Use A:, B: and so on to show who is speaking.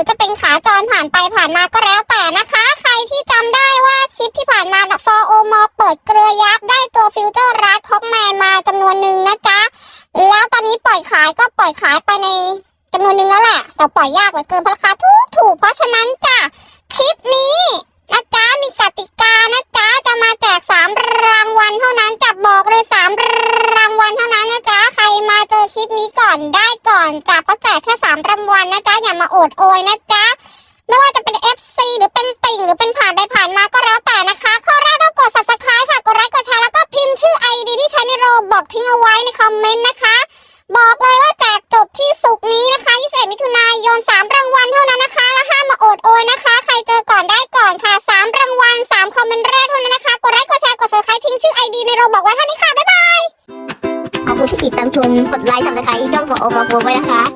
A: ือจะเป็นขาจรผ่านไปผ่านมาก็แล้วแต่นะคะ ใครที่จำได้ว่าคลิปที่ผ่านมาฟอร์โอมอเปิดเกลือยับได้ตัวฟิวเจอร์รัดท็อกแมนมาจำนวนหนึ่งนะจ๊ะ แล้วตอนนี้ปล่อยขายก็ปล่อยขายไปในจำนวนหนึ่งแล้วแหละแต่ปล่อยยากเหลือเกินเพราะราคาถูกถูกเพราะฉะนั้นจ้ะ ก่อนได้ก่อนจ้ะเพราะแจกแค่สามรางวัลนะจ๊ะอย่ามาโอดโอยนะจ๊ะไม่ว่าจะเป็น FC หรือเป็นติ่งหรือเป็นผ่านไปผ่านมาก็แล้วแต่นะคะ ข้อแรกต้องกด subscribe ค่ะ กดไลค์กดแชร์แล้วก็พิมพ์ชื่อ ID ที่ใช้ในโรบอกทิ้งเอาไว้ในคอมเมนต์นะคะ บอกเลยว่าแจกจบที่สุกนี้นะคะ21มิถุนายน3รางวัลเท่านั้นนะคะและห้ามมาโอดโอยนะคะ ใครเจอก่อนได้ก่อนค่ะ3รางวัล3คอมเมนต์แรกเท่านั้นนะคะ กดไลค์กดแชร์กด subscribe ทิ้งชื่อ ID ในโรบอกไว้เท่านี้ค่ะบ๊ายบาย
B: คุณที่ติดตามชม กดไลค์สับสไครต์ช่องของโอมาโฟไว้นะคะ